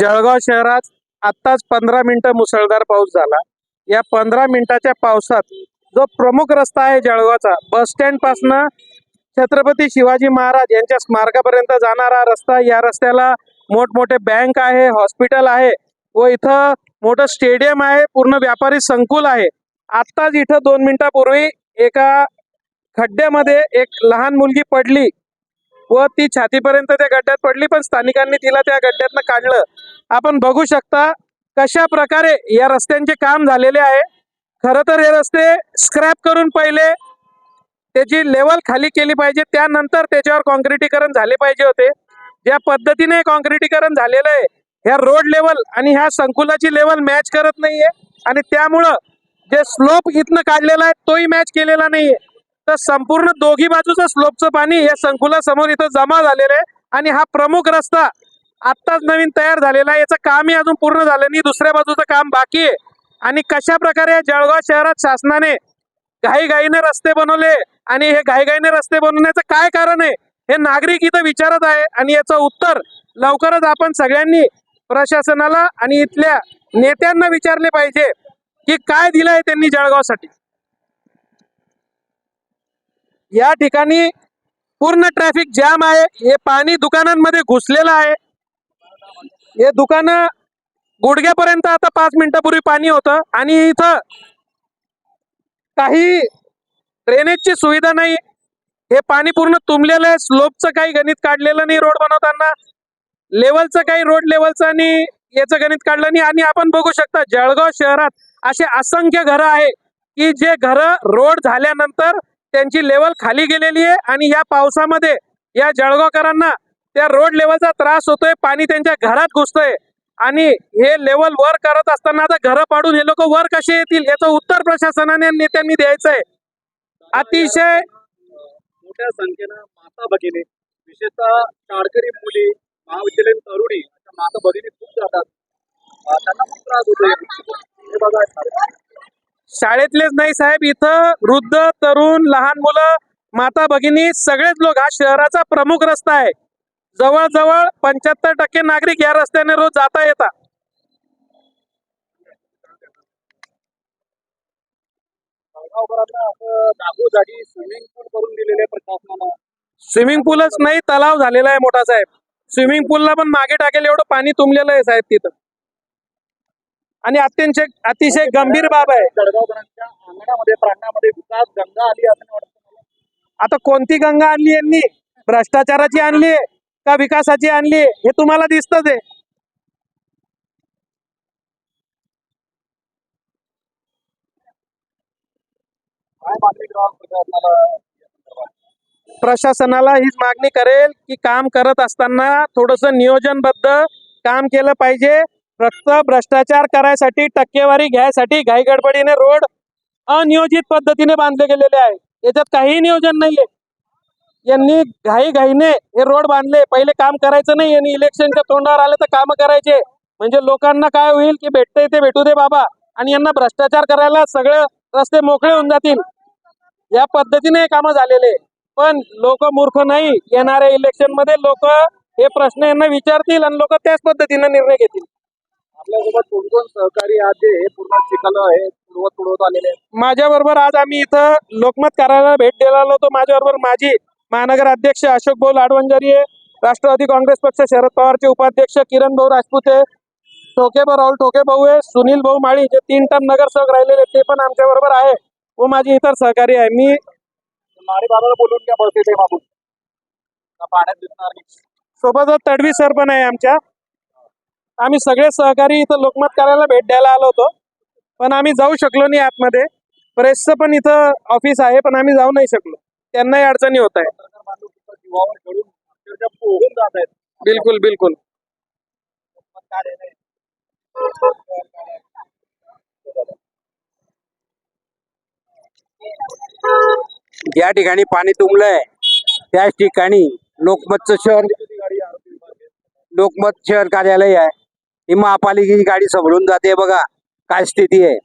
जळगाव शहरात आत्ताच पंधरा मिनिटं मुसळधार पाऊस झाला. या पंधरा मिनिटाच्या पावसात जो प्रमुख रस्ता आहे जळगावचा बस स्टँड पासनं छत्रपती शिवाजी महाराज यांच्या स्मारकापर्यंत जाणारा रस्ता या रस्त्याला मोठमोठे बँक आहे हॉस्पिटल आहे व इथं मोठं स्टेडियम आहे पूर्ण व्यापारी संकुल आहे. आत्ताच इथं दोन मिनिटापूर्वी एका खड्ड्यामध्ये एक लहान मुलगी पडली. व ती छातीपर्यंत त्या गड्ड्यात पडली पण स्थानिकांनी तिला त्या गड्ड्यातनं काढलं. आपण बघू शकता कशा प्रकारे या रस्त्यांचे काम झालेले आहे. खरं तर हे रस्ते स्क्रॅप करून पहिले त्याची लेवल खाली केली पाहिजे त्यानंतर त्याच्यावर कॉन्क्रिटीकरण झाले पाहिजे होते. ज्या पद्धतीने कॉन्क्रिटीकरण झालेलं आहे ह्या रोड लेवल आणि ह्या संकुलाची लेवल मॅच करत नाहीये. आणि त्यामुळं जे स्लोप इथनं काढलेला आहे तोही मॅच केलेला नाहीये. तर संपूर्ण दोघी बाजूचं स्लोपचं पाणी या संकुलासमोर इथं जमा झालेलं आहे. आणि हा प्रमुख रस्ता आत्ताच नवीन तयार झालेला आहे. याचं कामही अजून पूर्ण झालं नाही. दुसऱ्या बाजूचं काम बाकी आहे. आणि कशा प्रकारे या जळगाव शहरात शासनाने घाईघाईने रस्ते बनवले आणि हे घाईघाईने रस्ते बनवण्याचं काय कारण आहे हे नागरिक इथं विचारत आहे. आणि याचं उत्तर लवकरच आपण सगळ्यांनी प्रशासनाला आणि इथल्या नेत्यांना विचारले पाहिजे की काय दिलंय त्यांनी जळगावसाठी. या ठिकाणी पूर्ण ट्रॅफिक जाम आहे. हे पाणी दुकानांमध्ये घुसलेलं आहे. हे दुकानं गुडघ्यापर्यंत आता पाच मिनिटापूर्वी पाणी होतं आणि इथं काही ड्रेनेजची सुविधा नाही. हे पाणी पूर्ण तुंबलेलं आहे. स्लोपचं काही गणित काढलेलं नाही रोड बनवताना. लेवलचं काही रोड लेवलचं आणि याचं गणित काढलं नाही. आणि आपण बघू शकता जळगाव शहरात असे असंख्य घरं आहे की जे घरं रोड झाल्यानंतर त्यांची लेवल खाली गेलेली आहे आणि या पावसामध्ये या जळगावकरांना त्या रोड लेवलचा त्रास होतोय पाणी त्यांच्या घरात घुसतोय. आणि हे लेवल वर करत असताना आता घरं पाडून हे लोक वर कसे येतील याचं उत्तर प्रशासनाने नेत्यांनी द्यायचं आहे अतिशय मोठ्या संख्येनं माता भगिनी विशेषतः शाळकरी मुली महाविद्यालयीन तरुणी माता भगिनी खूप जातात. त्यांना खूप त्रास होतो शाळेतलेच नाही साहेब इथं वृद्ध तरुण लहान मुलं माता भगिनी सगळेच लोक हा शहराचा प्रमुख रस्ता आहे. जवळजवळ पंच्याहत्तर टक्के नागरिक या रस्त्याने रोज जाता येतात. स्विमिंग पूलच नाही तलाव झालेला आहे मोठा साहेब. स्विमिंग पूलला पण मागे टाकेल एवढं पाणी तुंबलेलं आहे साहेब तिथं. आणि अत्यंत अतिशय गंभीर बाब आहे. आता कोणती गंगा आणली यांनी? भ्रष्टाचाराची आणली का विकासाची आणली हे तुम्हाला दिसतच आहे? प्रशासनाला हीच मागणी करेल की काम करत असताना थोडस नियोजनबद्ध काम केलं पाहिजे. फक्त भ्रष्टाचार करायसाठी टक्केवारी घ्यायसाठी घाई गडबडीने रोड अनियोजित पद्धतीने बांधले गेलेले आहे. याच्यात काही नियोजन नाहीये. यांनी घाई घाईने हे रोड बांधले. पहिले काम करायचं नाही. यांनी इलेक्शनच्या तोंडावर आले तर काम करायचे. म्हणजे लोकांना काय होईल की भेटतंय ते भेटू दे बाबा. आणि यांना भ्रष्टाचार करायला सगळे रस्ते मोकळे होऊन जातील. या पद्धतीने हे कामं झालेले. पण लोक मूर्ख नाही. येणाऱ्या इलेक्शनमध्ये लोक हे प्रश्न यांना विचारतील आणि लोक त्याच पद्धतीने निर्णय घेतील. आपल्यासोबत कोण कोण सहकारी आज हे पूर्ण चिखल आहे तुडवत तुडवत आलेले आहेत. माझ्या बरोबर आज आम्ही इथं लोकमत कार्यालयाला भेट द्यायला आलो होतो. माझ्या बरोबर माजी महानगर अध्यक्ष अशोक भाऊ लाडवंजारी राष्ट्रवादी काँग्रेस पक्ष शरद पवारचे उपाध्यक्ष किरण भाऊ राजपूत ठोके भाऊ राहुल ठोके भाऊ आहे. सुनील भाऊ माळी जे तीन टर्म नगरसेवक राहिलेले आहेत, ते पण आमच्या बरोबर आहे व माझे इतर सहकारी आहे. मी मारे बाबाला बोलून घ्या बस येते मागून. का पाण्यात दिसणार नाही? सोबतच तडवी सर पण आहे आमच्या. आम्ही सगळे सहकारी इथं लोकमत कार्यालयाला भेट द्यायला आलो होतो. पण आम्ही जाऊ शकलो नाही आतमध्ये. प्रेसचं पण इथं ऑफिस आहे पण आम्ही जाऊ नाही शकलो. त्यांनाही अडचणी होत आहे बिलकुल बिलकुल. ज्या ठिकाणी पाणी तुंबलंय त्याच ठिकाणी लोकमतचं शहर लोकमत शहर कार्यालय आहे. ही महापालिकेची गाडी समोरून जाते बघा. काय स्थिती आहे.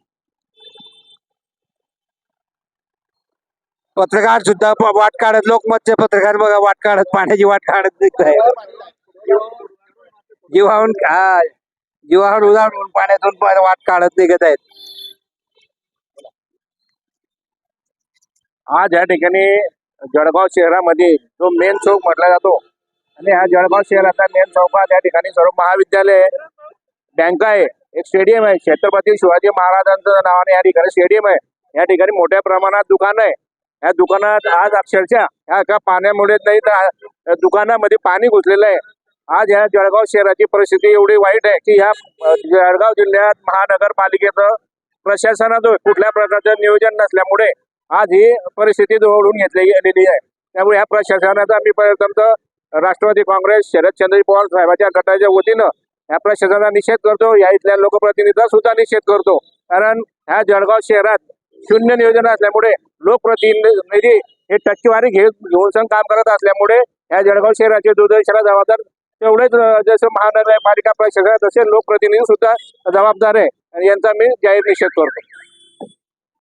पत्रकार सुद्धा वाट काढत लोकमतचे पत्रकार बघा वाट काढत पाण्याची वाट काढत निघत आहे जीवाहून उदाहरण पाण्यातून वाट काढत निघत आहेत आज या ठिकाणी जळगाव शहरामध्ये जो मेन चौक म्हटला जातो आणि हा जळगाव शहराचा मेन चौकात या ठिकाणी सर्व महाविद्यालय आहे, बँक आहे. एक स्टेडियम आहे. छत्रपती शिवाजी महाराजांचं नावाने या ठिकाणी स्टेडियम आहे. या ठिकाणी मोठ्या प्रमाणात दुकान आहे. या दुकानात आज अक्षरशः ह्या एका पाण्यामुळे नाही तर दुकानामध्ये पाणी घुसलेलं आहे. आज या जळगाव शहराची परिस्थिती एवढी वाईट आहे की ह्या जळगाव जिल्ह्यात महानगरपालिकेचं प्रशासनाचं कुठल्या प्रकारचं नियोजन नसल्यामुळे आज ही परिस्थिती ओढून घेतली गेलेली आहे. त्यामुळे या प्रशासनाचा मी पर्यंत राष्ट्रवादी काँग्रेस शरदचंद्र पवार साहेबांच्या गटाच्या वतीनं या प्रशासनाला निषेध करतो. या इथल्या लोकप्रतिनिधीचा सुद्धा निषेध करतो. कारण ह्या जळगाव शहरात शून्य नियोजन असल्यामुळे लोकप्रतिनिधी हे टक्केवारी घेत घेऊन काम करत असल्यामुळे या जळगाव शहराचे दुर्दशेला जबाबदार तेवढेच जसं महानगरपालिका प्रशासन तसे लोकप्रतिनिधी सुद्धा जबाबदार आहे. आणि यांचा मी जाहीर निषेध करतो.